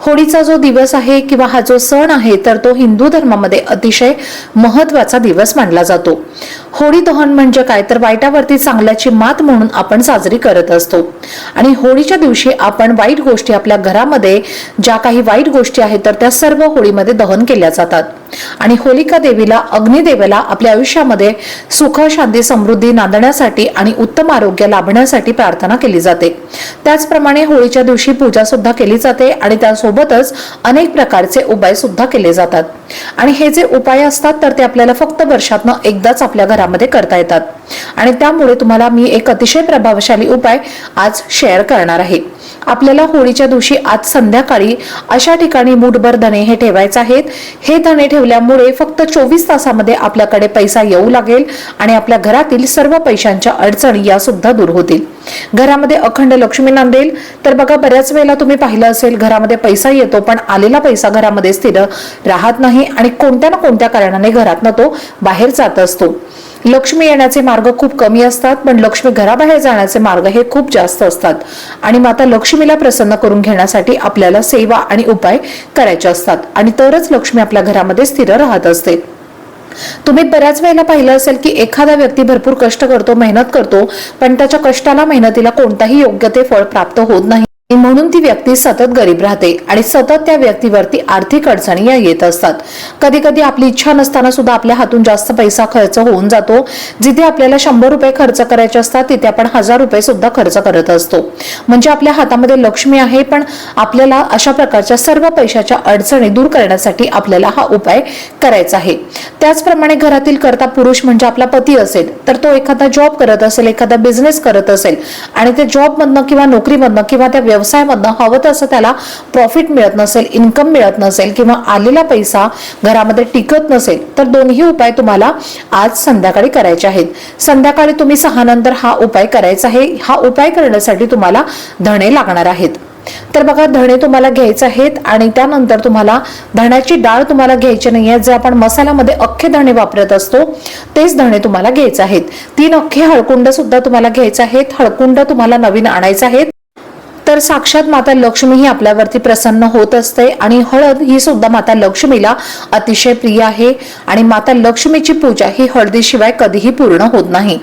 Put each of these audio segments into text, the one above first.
होळीचा जो दिवस आहे किंवा हा जो सण आहे तर तो हिंदू धर्मामध्ये अतिशय महत्त्वाचा दिवस मानला जातो. होळी दहन म्हणजे काय? तर वाईटावरती चांगल्याची मात म्हणून आपण साजरी करत असतो. आणि होळीच्या दिवशी आपण वाईट गोष्टी आपल्या घरामध्ये ज्या काही वाईट गोष्टी आहेत तर त्या सर्व होळीमध्ये दहन केल्या जातात. आणि होलिका देवीला अग्निदेवाला आपल्या आयुष्यामध्ये सुख शांती समृद्धी नांदण्यासाठी आणि उत्तम आरोग्य लाभण्यासाठी प्रार्थना केली जाते. त्याचप्रमाणे होळीच्या दिवशी पूजा सुद्धा केली जाते आणि त्यासोबतच अनेक प्रकारचे उपाय सुद्धा केले जातात. आणि हे जे उपाय असतात तर ते आपल्याला फक्त वर्षातनं एकदाच आपल्या घरामध्ये करता येतात. आणि त्यामुळे तुम्हाला मी एक अतिशय प्रभावशाली उपाय आज शेअर करणार आहे. आपल्याला होळीच्या दिवशी आज संध्याकाळी अशा ठिकाणी मूठभर धणे हे ठेवायचे आहेत. हे धणे ठेवल्यामुळे फक्त चोवीस तासामध्ये आपल्याकडे पैसा येऊ लागेल आणि आपल्या घरातील सर्व पैशांच्या अडचणी या सुद्धा दूर होतील. घरामध्ये अखंड लक्ष्मी नांदेल. तर बघा बऱ्याच वेळेला तुम्ही पाहिलं असेल घरामध्ये पैसा येतो पण आलेला पैसा घरामध्ये स्थिर राहत नाही आणि कोणत्या ना कोणत्या कारणाने घरातनं तो बाहेर जात असतो. लक्ष्मी येण्याचे मार्ग खूप कमी असतात पण लक्ष्मी घराबाहेर जाण्याचे मार्ग हे खूप जास्त असतात. आणि माता लक्ष्मीला प्रसन्न करून घेण्यासाठी आपल्याला सेवा आणि उपाय करायचे असतात. आणि तरच लक्ष्मी आपल्या घरामध्ये स्थिर राहत असते. तुम्ही बऱ्याच वेळेला पाहिलं असेल की एखादा व्यक्ती भरपूर कष्ट करतो मेहनत करतो पण त्याच्या कष्टाला मेहनतीला कोणताही योग्य ते फळ प्राप्त होत नाही. म्हणून ती व्यक्ती सतत गरीब राहते आणि सतत त्या व्यक्तीवरती आर्थिक अडचणी या येत असतात. कधी कधी आपली इच्छा नसताना सुद्धा आपल्या हातून जास्त पैसा खर्च होऊन जातो. जिथे आपल्याला शंभर रुपये खर्च करायचे असतात तिथे आपण हजार रुपये सुद्धा खर्च करत असतो. म्हणजे आपल्या हातामध्ये लक्ष्मी आहे पण आपल्याला अशा प्रकारच्या सर्व पैशाच्या अडचणी दूर करण्यासाठी आपल्याला हा उपाय करायचा आहे. त्याचप्रमाणे घरातील करता पुरुष म्हणजे आपला पती असेल तर तो एखादा जॉब करत असेल एखादा बिझनेस करत असेल आणि ते जॉबमधनं किंवा नोकरीमधनं किंवा त्या व्यवसायामधनं हवं तसं त्याला प्रॉफिट मिळत नसेल इन्कम मिळत नसेल किंवा आलेला पैसा घरामध्ये टिकत नसेल तर दोन्ही उपाय तुम्हाला आज संध्याकाळी करायचे आहेत. संध्याकाळी तुम्ही सहा नंतर हा उपाय करायचा आहे. हा उपाय करण्यासाठी तुम्हाला धणे लागणार आहेत. तर बघा धणे तुम्हाला घ्यायचे आहेत आणि त्यानंतर तुम्हाला धण्याची डाळ तुम्हाला घ्यायची नाहीये जे आपण मसाल्यामध्ये अख्खे धणे वापरत असतो तेच धणे तुम्हाला घ्यायचे आहेत. तीन अख्खे हळकुंड सुद्धा तुम्हाला घ्यायचे आहेत. हळकुंड तुम्हाला नवीन आणायचे आहेत. तर साक्षात माता लक्ष्मी ही आपल्यावरती प्रसन्न होत असते आणि हळद ही सुद्धा माता लक्ष्मीला अतिशय प्रिय आहे आणि माता लक्ष्मीची पूजा ही हळदीशिवाय कधीही पूर्ण होत नाही.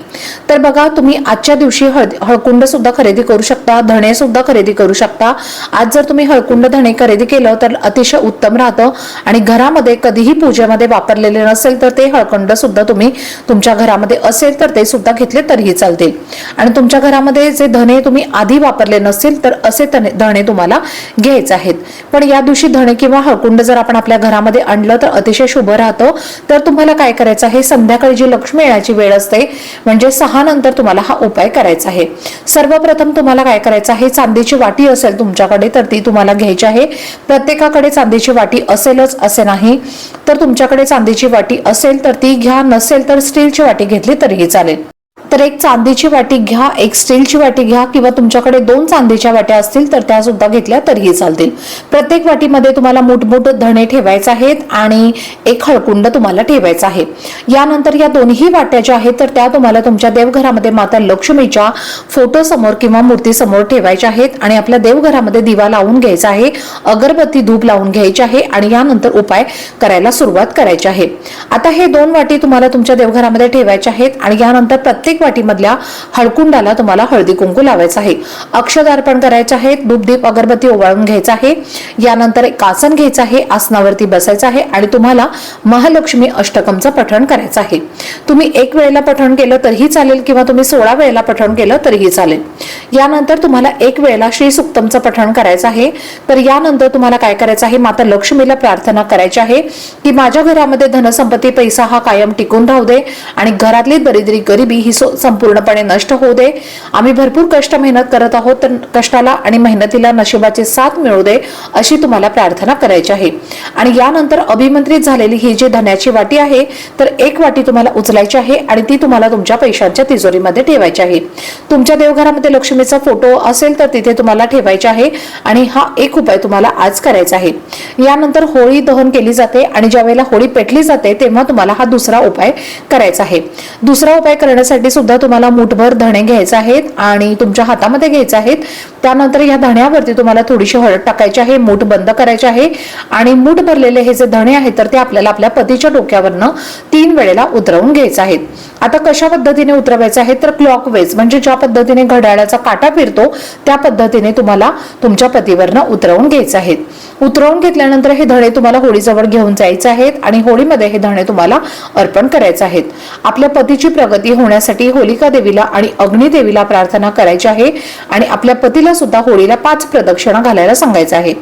तर बघा तुम्ही आजच्या दिवशी हळद हळकुंड सुद्धा खरेदी करू शकता धणे सुद्धा खरेदी करू शकता. आज जर तुम्ही हळकुंड धणे खरेदी केलं तर अतिशय उत्तम राहतं आणि घरामध्ये कधीही पूजेमध्ये वापरलेले नसेल तर ते हळकुंड सुद्धा तुम्ही तुमच्या घरामध्ये असेल तर ते सुद्धा घेतले तरीही चालतील. आणि तुमच्या घरामध्ये जे धणे तुम्ही आधी वापरले नसतील तर असे तणे- धणे तुम्हाला घ्यायचे आहेत. पण या दिवशी धणे किंवा हळकुंड जर आपण आपल्या घरामध्ये आणलं तर अतिशय शुभ राहतं. तर तुम्हाला काय करायचं आहे? संध्याकाळी जी लक्ष्मी येण्याची वेळ असते म्हणजे सहा नंतर तुम्हाला हा उपाय करायचा आहे. सर्वप्रथम तुम्हाला काय करायचं आहे? चांदीची वाटी असेल तुमच्याकडे तर ती तुम्हाला घ्यायची आहे. प्रत्येकाकडे चांदीची वाटी असेलच असे नाही. तर तुमच्याकडे चांदीची वाटी असेल तर ती घ्या. नसेल तर स्टीलची वाटी घेतली तरीही चालेल. तर एक चांदीची वाटी घ्या एक स्टीलची वाटी घ्या किंवा तुमच्याकडे दोन चांदीच्या वाट्या असतील तर त्या सुद्धा घेतल्या तरीही चालतील. प्रत्येक वाटीमध्ये तुम्हाला मोठमोठ धणे ठेवायचे आहेत आणि एक हळकुंड तुम्हाला ठेवायचं आहे. यानंतर या दोन्ही वाट्या ज्या आहेत तर त्या तुम्हाला तुमच्या देवघरामध्ये माता लक्ष्मीच्या फोटो समोर किंवा मूर्ती समोर ठेवायच्या आहेत आणि आपल्या देवघरामध्ये दिवा लावून घ्यायचा आहे अगरबत्ती धूप लावून घ्यायची आहे आणि यानंतर उपाय करायला सुरुवात करायची आहे. आता हे दोन वाटी तुम्हाला तुमच्या देवघरामध्ये ठेवायच्या आहेत आणि यानंतर प्रत्येक प्रत्येक वाटीमधल्या हळकुंडाला तुम्हाला हळदी कुंकू लावायचं आहे. अक्षद अर्पण करायचे आहे धूपदीप अगरबत्ती ओवाळून घ्यायचा आहे. यानंतर एक आसन घ्यायचं आहे आसनावरती बसायचं आहे आणि तुम्हाला महालक्ष्मी अष्टकमचं पठण करायचं आहे. तुम्ही एक वेळेला पठण केलं तरीही चालेल किंवा तुम्ही सोळा वेळेला पठण केलं तरीही चालेल. यानंतर तुम्हाला एक वेळेला श्री सुक्तमचं पठण करायचं आहे. तर यानंतर तुम्हाला काय करायचं आहे? माता लक्ष्मीला प्रार्थना करायची आहे की माझ्या घरामध्ये धनसंपत्ती पैसा हा कायम टिकून राहू दे आणि घरातली दरिद्री गरिबी ही सो- संपूर्णपणे नष्ट होऊ दे. आम्ही भरपूर कष्ट मेहनत करत आहोत तर कष्टाला आणि मेहनतीला नशिबाचे साथ मिळू दे अशी तुम्हाला प्रार्थना करायची आहे. आणि यानंतर अभिमंत्रित झालेली ही जी धन्याची वाटी आहे तर एक वाटी तुम्हाला उचलायची आहे आणि ती तुम्हाला तुमच्या पैशांच्या तिजोरीमध्ये ठेवायची आहे. तुमच्या देवघरामध्ये लक्ष्मीचा फोटो असेल तर तिथे तुम्हाला ठेवायचे आहे आणि हा एक उपाय तुम्हाला आज करायचा आहे. यानंतर होळी दहन केली जाते आणि ज्या वेळेला होळी पेटली जाते तेव्हा तुम्हाला हा दुसरा उपाय करायचा आहे. दुसरा उपाय करण्यासाठी सुद्धा तुम्हाला मुठभर धणे घ्यायचे आहेत आणि तुमच्या हातामध्ये घ्यायचे आहेत. त्यानंतर या धण्यावरती तुम्हाला थोडीशी हळद टाकायची आहे मूठ बंद करायचे आहे आणि मूठ भरलेले हे जे धणे आहेत तर ते आपल्याला आपल्या पतीच्या डोक्यावरनं तीन वेळेला उतरवून घ्यायचे आहेत. आता कशा पद्धतीने उतरवायचं आहे? तर क्लॉकवेज म्हणजे ज्या पद्धतीने घड्याळाचा काटा फिरतो त्या पद्धतीने तुम्हाला तुमच्या पतीवरनं उतरवून घ्यायचे आहेत उतरवून घेतल्यानंतर हे धणे तुम्हाला होळीजवळ घेऊन जायचे आहेत आणि होळीमध्ये हे धणे तुम्हाला अर्पण करायचे आहेत. आपल्या पतीची प्रगती होण्यासाठी होलिका देवीला आणि अग्निदेवीला प्रार्थना करायची आहे आणि आपल्या पतीला सुद्धा होळीला पाच प्रदक्षिणा घालायला सांगायचं आहे.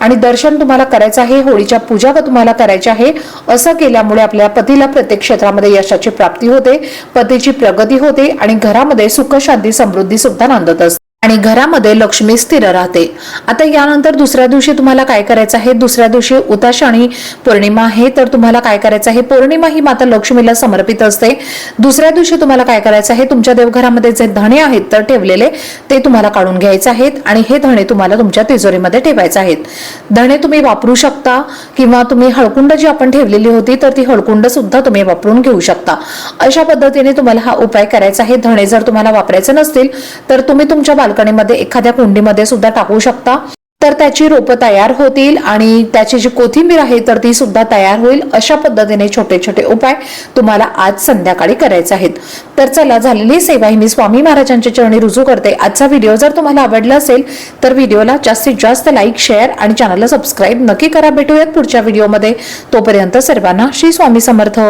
आणि दर्शन तुम्हाला करायचं आहे होळीच्या पूजा तुम्हाला करायच्या आहे असं केल्यामुळे आपल्या पतीला प्रत्येक क्षेत्रामध्ये यशाची प्राप्ती होते पतीची प्रगती होते आणि घरामध्ये सुख शांती समृद्धी सुद्धा नांदत असते. आणि घरामध्ये लक्ष्मी स्थिर राहते. आता यानंतर दुसऱ्या दिवशी तुम्हाला काय करायचं आहे? दुसऱ्या दिवशी उताश आणि पौर्णिमा आहे तर तुम्हाला काय करायचं आहे? पौर्णिमा ही माता लक्ष्मीला समर्पित असते. दुसऱ्या दिवशी तुम्हाला काय करायचं आहे? तुमच्या देवघरामध्ये जे धणे आहेत तर ठेवलेले ते तुम्हाला काढून घ्यायचे आहेत आणि हे धणे तुम्हाला तुमच्या तिजोरीमध्ये ठेवायचे आहेत. धणे तुम्ही वापरू शकता किंवा तुम्ही हळकुंड जी आपण ठेवलेली होती तर ती हळकुंड सुद्धा तुम्ही वापरून घेऊ शकता. अशा पद्धतीने तुम्हाला हा उपाय करायचा आहे. धणे जर तुम्हाला वापरायचे नसतील तर तुम्ही तुमच्या बाल्कनीमध्ये एखाद्या कुंडीमध्ये सुद्धा टाकू शकता. तर त्याची रोपं तयार होतील आणि त्याची जी कोथिंबीर आहे तर ती सुद्धा तयार होईल अशा पद्धतीने छोटे छोटे उपाय तुम्हाला आज संध्याकाळी करायचे आहेत. तर चला झालेली सेवा ही मी स्वामी महाराजांच्या चरणी रुजू करते. आजचा व्हिडिओ जर तुम्हाला आवडला असेल तर व्हिडिओला जास्तीत जास्त लाईक शेअर आणि चॅनलला सबस्क्राईब नक्की करा. भेटूयात पुढच्या व्हिडिओमध्ये. तोपर्यंत सर्वांना श्री स्वामी समर्थ.